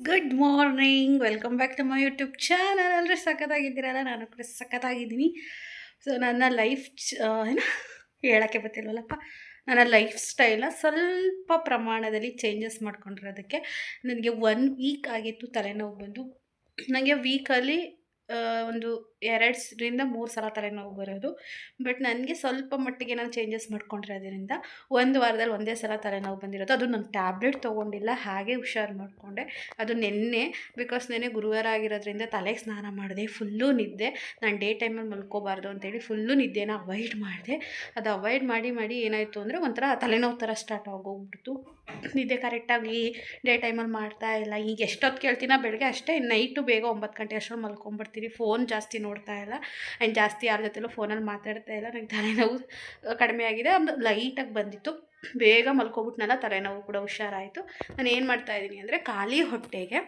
Good morning welcome back to my YouTube channel ಎಲ್ಲರೂ ಸಖತ್ತಾಗಿದ್ದೀರಲ್ಲ? ನಾನು ಕೂಡ ಸಖತ್ತಾಗಿದ್ದೀನಿ. ಸೊ ನನ್ನ ಲೈಫ್ ಏನು? ಹೇಳೋಕ್ಕೆ ಬರ್ತಿಲ್ವಲ್ಲಪ್ಪ? ನನ್ನ ಲೈಫ್ ಸ್ಟೈಲ್ನ ಸ್ವಲ್ಪ ಪ್ರಮಾಣದಲ್ಲಿ ಚೇಂಜಸ್ ಮಾಡ್ಕೊಂಡಿರೋದಕ್ಕೆ, ನನಗೆ ಒನ್ ವೀಕ್ ಆಗಿತ್ತು ತಲೆನೋವು ಬಂದು. ನನಗೆ ವೀಕಲ್ಲಿ ಒಂದು ಎರಡರಿಂದ ಮೂರು ಸಲ ತಲೆನೋವು ಬರೋದು. ಬಟ್ ನನಗೆ ಸ್ವಲ್ಪ ಮಟ್ಟಿಗೆ ನಾನು ಚೇಂಜಸ್ ಮಾಡ್ಕೊಂಡಿರೋದ್ರಿಂದ ಒಂದು ವಾರದಲ್ಲಿ ಒಂದೇ ಸಲ ತಲೆನೋವು ಬಂದಿರೋದು. ಅದು ನಾನು ಟ್ಯಾಬ್ಲೆಟ್ ತೊಗೊಂಡಿಲ್ಲ, ಹಾಗೆ ಹುಷಾರು ಮಾಡಿಕೊಂಡೆ ಅದು ನಿನ್ನೆ ಬಿಕಾಸ್ ನೆನ್ನೆ ಗುರುವಾರ ಆಗಿರೋದ್ರಿಂದ ತಲೆಗೆ ಸ್ನಾನ ಮಾಡಿದೆ ಫುಲ್ಲು ನಿದ್ದೆ. ನಾನು ಡೇ ಟೈಮಲ್ಲಿ ಮಲ್ಕೋಬಾರ್ದು ಅಂತೇಳಿ ಫುಲ್ಲು ನಿದ್ದೆನ ಅವಾಯ್ಡ್ ಮಾಡಿದೆ. ಅದು ಅವಾಯ್ಡ್ ಮಾಡಿ ಮಾಡಿ ಏನಾಯಿತು ಅಂದರೆ ಒಂಥರ ತಲೆನೋವು ಥರ ಸ್ಟಾರ್ಟ್ ಆಗೋಗ್ಬಿಡ್ತು. ನಿದ್ದೆ ಕರೆಕ್ಟಾಗಿ ಡೇ ಟೈಮಲ್ಲಿ ಮಾಡ್ತಾ ಇಲ್ಲ. ಈಗ ಎಷ್ಟೊತ್ತು ಕೇಳ್ತೀನ ಬೆಳಗ್ಗೆ ಅಷ್ಟೇ ನೈಟು ಬೇಗ ಒಂಬತ್ತು ಗಂಟೆ ಅಷ್ಟರಲ್ಲಿ ಮಲ್ಕೊಂಬಿಡ್ತೀನಿ ಫೋನ್ ಜಾಸ್ತಿ ನೋಡ್ತಾ ಇಲ್ಲ. ಆ್ಯಂಡ್ ಜಾಸ್ತಿ ಯಾರ ಜೊತೆಲೂ ಫೋನಲ್ಲಿ ಮಾತಾಡ್ತಾ ಇಲ್ಲ. ನಂಗೆ ತಲೆನೋವು ಕಡಿಮೆ ಆಗಿದೆ. ಒಂದು ಲೈಟಾಗಿ ಬಂದಿತ್ತು. ಬೇಗ ಮಲ್ಕೊಬಿಟ್ನಲ್ಲ ತಲೆನೋವು ಕೂಡ ಹುಷಾರಾಯಿತು. ನಾನು ಏನು ಮಾಡ್ತಾಯಿದ್ದೀನಿ ಅಂದರೆ ಖಾಲಿ ಹೊಟ್ಟೆಗೆ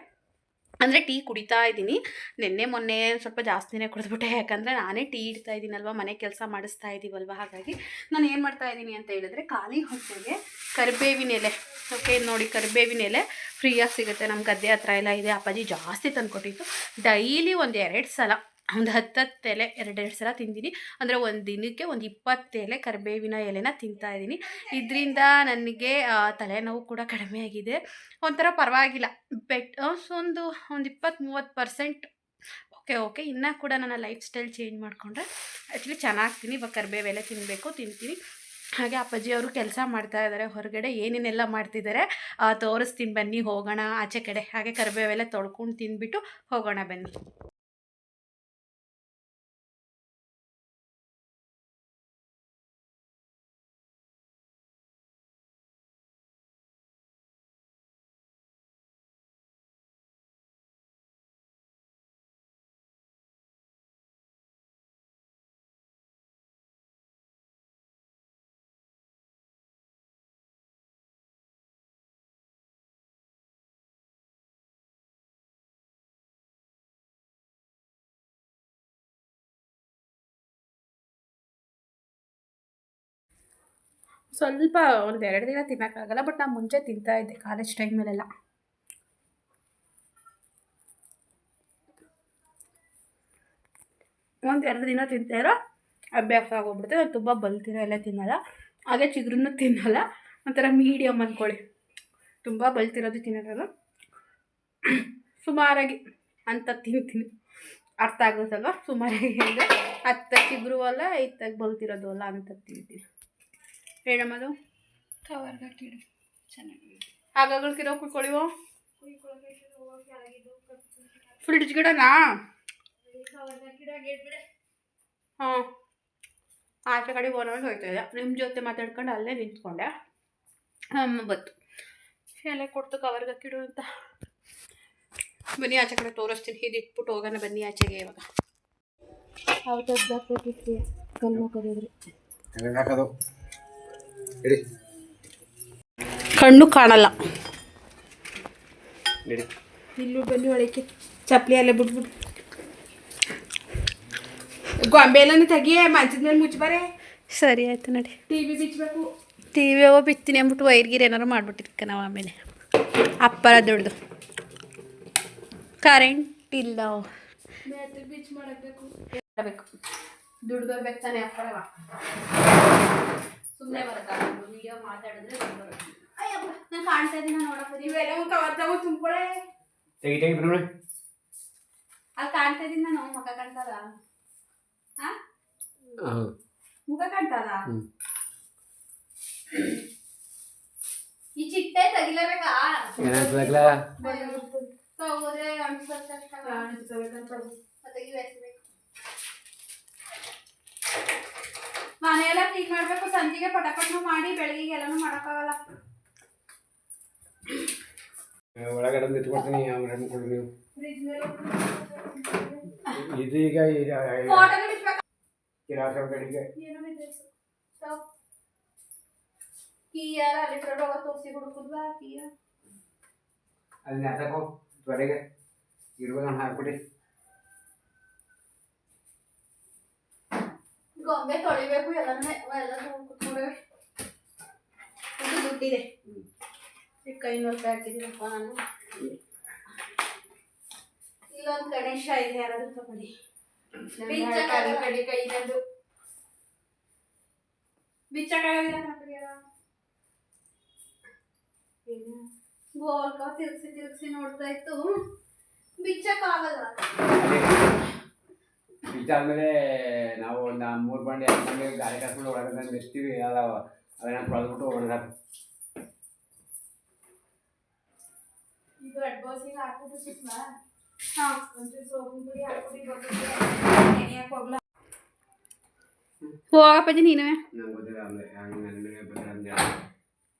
ಅಂದರೆ ಟೀ ಕುಡಿತಾ ಇದ್ದೀನಿ. ನಿನ್ನೆ, ಮೊನ್ನೆ ಸ್ವಲ್ಪ ಜಾಸ್ತಿನೇ ಕುಡಿದ್ಬಿಟ್ಟೆ. ಯಾಕಂದರೆ ನಾನೇ ಟೀ ಇಡ್ತಾ ಇದ್ದೀನಲ್ವ, ಮನೆ ಕೆಲಸ ಮಾಡಿಸ್ತಾ ಇದ್ದೀವಲ್ವ ಹಾಗಾಗಿ ನಾನು ಏನು ಮಾಡ್ತಾ ಇದ್ದೀನಿ ಅಂತ ಹೇಳಿದ್ರೆ ಖಾಲಿ ಹೊಟ್ಟೆಗೆ ಕರಿಬೇವಿನ ಎಲೆ. ಓಕೆ, ನೋಡಿ ಕರಿಬೇವಿನ ಎಲೆ ಫ್ರೀಯಾಗಿ ಸಿಗುತ್ತೆ. ನಮ್ಮ ಗದ್ದೆ ಹತ್ರ ಎಲ್ಲ ಇದೆ. ಅಪ್ಪಾಜಿ ಜಾಸ್ತಿ ತಂದುಕೊಟ್ಟಿತ್ತು ಡೈಲಿ ಒಂದು ಎರಡು ಸಲ. ಒಂದು ಹತ್ತತ್ತು ಎಲೆ, ಎರಡೆರಡು ಸಲ ತಿಂದೀನಿ. ಅಂದರೆ ಒಂದು ದಿನಕ್ಕೆ ಒಂದು ಇಪ್ಪತ್ತು ಎಲೆ ಕರಿಬೇವಿನ ಎಲೆನ ತಿಂತಾ ಇದ್ದೀನಿ. ಇದರಿಂದ ನನಗೆ ತಲೆನೋವು ಕೂಡ ಕಡಿಮೆ ಆಗಿದೆ. ಒಂಥರ ಪರವಾಗಿಲ್ಲ. ಬೆಟ್ ಒಂದು ಒಂದು ಇಪ್ಪತ್ತು ಮೂವತ್ತು ಪರ್ಸೆಂಟ್, ಓಕೆ ಓಕೆ, ಇನ್ನೂ ಕೂಡ ನನ್ನ ಲೈಫ್ ಸ್ಟೈಲ್ ಚೇಂಜ್ ಮಾಡಿಕೊಂಡ್ರೆ ಆ್ಯಕ್ಚುಲಿ ಚೆನ್ನಾಗ್ತೀನಿ ಇವಾಗ ಕರಿಬೇವೆಲೆ ತಿನ್ನಬೇಕು ತಿಂತೀನಿ. ಹಾಗೆ ಅಪ್ಪಾಜಿ ಅವರು ಕೆಲಸ ಮಾಡ್ತಾ ಇದ್ದಾರೆ. ಹೊರಗಡೆ ಏನೇನೆಲ್ಲ ಮಾಡ್ತಿದ್ದಾರೆ ತೋರಿಸ್ತೀನಿ ಬನ್ನಿ, ಹೋಗೋಣ ಆಚೆ ಕಡೆ. ಹಾಗೆ ಕರಿಬೇವೆಲ್ಲ ತೊಳ್ಕೊಂಡು ತಿಂದ್ಬಿಟ್ಟು ಹೋಗೋಣ ಬನ್ನಿ. ಸ್ವಲ್ಪ ಒಂದು ಎರಡು ದಿನ ತಿನ್ನೋಕ್ಕಾಗಲ್ಲ ಬಟ್ ನಾನು ಮುಂಚೆ ತಿಂತಾ ಇದ್ದೆ ಕಾಲೇಜ್ ಟೈಮಲ್ಲೆಲ್ಲ ಒಂದು ಎರಡು ದಿನ ತಿಂತಾಯಿರೋ ಅಭ್ಯಾಸ ಆಗೋಗ್ಬಿಡುತ್ತೆ ನಾನು ತುಂಬ ಬಲ್ತಿರೋ ಎಲ್ಲ ತಿನ್ನಲ್ಲ. ಹಾಗೆ ಚಿಗುರನ್ನು ತಿನ್ನಲ್ಲ, ಒಂಥರ ಮೀಡಿಯಮ್ ಅಂದ್ಕೊಳ್ಳಿ ತುಂಬ ಬಲ್ತಿರೋದು ತಿನ್ನೋದಲ್ಲ ಸುಮಾರಾಗಿ ಅಂತ ತಿಂತೀನಿ. ಅರ್ಥ ಆಗುತ್ತಲ್ವ ಸುಮಾರಾಗಿ ಅಂದರೆ ಹತ್ತ ಚಿಗುರು ಅಲ್ಲ ಇತ್ತಾಗ ಬಲ್ತಿರೋದು ಅಲ್ಲ ಅಂತ ತಿಂತೀನಿ. ಹೇಳಮ್ಮದು? ಕವರ್ಗೆ ಹಾಕಿಡು ಚೆನ್ನಾಗಿ ಆಗಾಗಲ್ಕಿರೋ ಕುಯ್ಕೊಳ್ಳಿವೋ ಫ್ರಿಡ್ಜ್ ಗಿಡನಾ? ಹಾಂ. ಆಚೆ ಕಡೆ ಓನೋಗಿ ಹೋಯ್ತಾ ಇದೆ. ನಿಮ್ಮ ಜೊತೆ ಮಾತಾಡ್ಕೊಂಡು ಅಲ್ಲೇ ನಿಂತ್ಕೊಂಡೆ. ಅಮ್ಮ ಬತ್ತು ಎಲ್ಲ ಕೊಡ್ತು ಕವರ್ಗೆ ಹಾಕಿಡು ಅಂತ. ಬನ್ನಿ ಆಚೆ ಕಡೆ ತೋರಿಸ್ತೀನಿ. ಇದು ಇಟ್ಬಿಟ್ಟು ಹೋಗೋಣ ಬನ್ನಿ ಆಚೆಗೆ ಇವಾಗ. ಹೌದು ಕಲ್ಲು ಕರೆಯೋದ್ರಿ ಇಡಿ. ಕಣ್ಣು ಕಾಣಲ್ಲ. ಇಲ್ಲೂ ಬನ್ನಿ ಒಳಕ್ಕೆ. ಚಪ್ಪಲಿ ಅಲ್ಲೇ ಬಿಟ್ಬಿಟ್ಟು ಗೊಂಬೆ ಎಲ್ಲ ತೆಗಿಯೇ ಮಂಚದ ಮೇಲೆ ಮುಚ್ಚಬಾರೆ ಸರಿ ಆಯ್ತು ನಡಿ. ಟಿ ವಿ ಬಿಚ್ಚಬೇಕು. ಟಿ ವಿ ಅವ ಬಿತ್ತೀನಿ ಅಂದ್ಬಿಟ್ಟು ವೈರ್ ಗೀರ್ ಏನಾರು ಮಾಡ್ಬಿಟ್ಟಿರ್ಕ ನಾವು ಆಮೇಲೆ. ಅಪ್ಪರ ದುಡ್ದು ಕರೆಂಟ್ ಇಲ್ಲ. ಬಿಚ್ ಮಾಡಬೇಕು ಮಾಡಬೇಕು ದುಡ್ಡು ಬರ್ಬೇಕು ತಾನೆ ಅಪ್ಪರವ ಸುಮ್ಮನೆ ಬರುತ್ತಾ ವಿಡಿಯೋ ಮಾತಾಡಿದ್ರೆ ಬರುತ್ತೆ ಅಯ್ಯಪ್ಪ ನಾನು ಕಾಣ್ತಾ ಇದ್ದೀನಿ ನೋಡಪ್ಪ ನೀವೆಲ್ಲ ಕವರ್ ತಗೋ ತುಂಬ್ಕೊಳೆ ತೆಗಿ ತೆಗಿ ಬಿಡು ಅಲ್ಲಿ ಕಾಣ್ತಾ ಇದ್ದೀನಿ ನಾನು ಮುಖ ಕಾಣ್ತಾರಾ ಹಾ. ಮುಖ ಕಾಣ್ತಾರಾ ಈ ಚಿಟ್ಟೆ ತೆಗಿಲೇಬೇಕಾ? ತಗೋದ್ರೆ ಕಷ್ಟ ತೆಗಿಬೇಕು. ಮನೆಯೆಲ್ಲ ಕ್ಲೀನ್ ಮಾಡ್ಬೇಕು ಸಂಜೆಗೆ ಪಟಪಟ್ನು ಮಾಡಿ ಬೆಳಗ್ಗೆ ಎಲ್ಲಾನು ಮಾಡಕ್ಕಾಗಲ್ಲ. ಒಳಗಡೆ ನಿಂತ್ಕೊಡ್ತೀನಿ ಅವ್ರು ಕೊಡಿ ನೀವು. ಇದು ಈಗ ಫೋಟೋ ಬಿಡ್ಬೇಕು ಕಿರಾಸ ಕಡೆಗೆ ಏನೋ ಬಿದ್ದೈತೆ. ಸ್ಟಾಪ್. ಕೀ ಯಾರ? ಅಲ್ಲಿ ಕಡೆ ಹೋಗೋ ತೋರ್ಸಿ ಹುಡುಕುದ್ವಾ? ಕೀಯ ಅದನ್ನ ಎತ್ತಕೋ ತ್ವರೆಗೆ ಇರ್ಬೋದು ಹಾಕ್ಬಿಡಿ. ಗೊಂಬೆ ತೊಳಿಬೇಕು ಎಲ್ಲಾನು ಎಲ್ಲ ಕುತ್ಕೊಂಡೇವೆ ಇದು ದುಡ್ಡಿದೆ. ಈ ಐನೂರು ರೂಪಾಯಿ ಹಾಕಿದ್ದೀನಪ್ಪ ನಾನು. ಇಲ್ಲೊಂದು ಗಣೇಶ ಇದೆ ಯಾರಾದ್ರೂ ತಗೊಳ್ಳಿ. ಕಡೆ. ಬಿಚ್ಚಕ್ಕಾಗಲ್ಲ ಗೋಲ್ಕ ತಿರುಗಿಸಿ ತಿರ್ಗ್ಸಿ ನೋಡ್ತಾ ಇತ್ತು. ಬಿಚ್ಚಕ್ಕಾಗಲ್ಲ ಬಿಚ್ಚಾದ್ಮೇಲೆ ನಾವು ಒಂದು ಮೂರು ಬಂಡೆ ಎರಡು ಬಂಡೆ ಗಾಳಿ ಕರ್ಕೊಂಡು ಒಳಗಡೆ ನಿಲ್ಸ್ತೀವಿ. ಅದ ಅದನ್ನ ತೊಳೆದ್ಬಿಟ್ಟು ಹಾ. ನೀನು ಅಂದ್ರೆ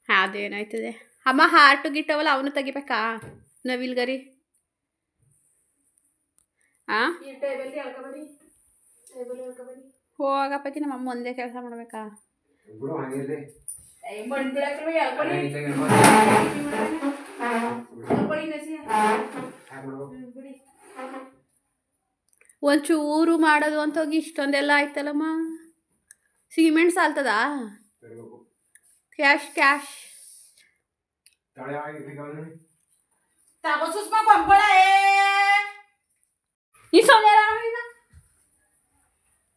ಅದೇನಾಯ್ತದೆ? ಅಮ್ಮ ಹಾರ್ಟು ಗಿಟ್ಟವಲ್ಲ ಅವನು ತೆಗಿಬೇಕಾ? ನವಿಲ್ಗರಿ. ಆ? ಹೋಗಪ್ಪಾಜಿ ನಮ್ಮ ಅಮ್ಮ ಒಂದೇ ಕೆಲಸ ಮಾಡ್ಬೇಕಾ. ಒಂಚೂರು ಮಾಡೋದು ಅಂತ ಹೋಗಿ ಇಷ್ಟೊಂದೆಲ್ಲ ಆಯ್ತಲ್ಲಮ್ಮ? ಸಿಮೆಂಟ್ ಸಾಲ್ತದಾ? Cash cash. ಈ ಸೊನ್ನೆ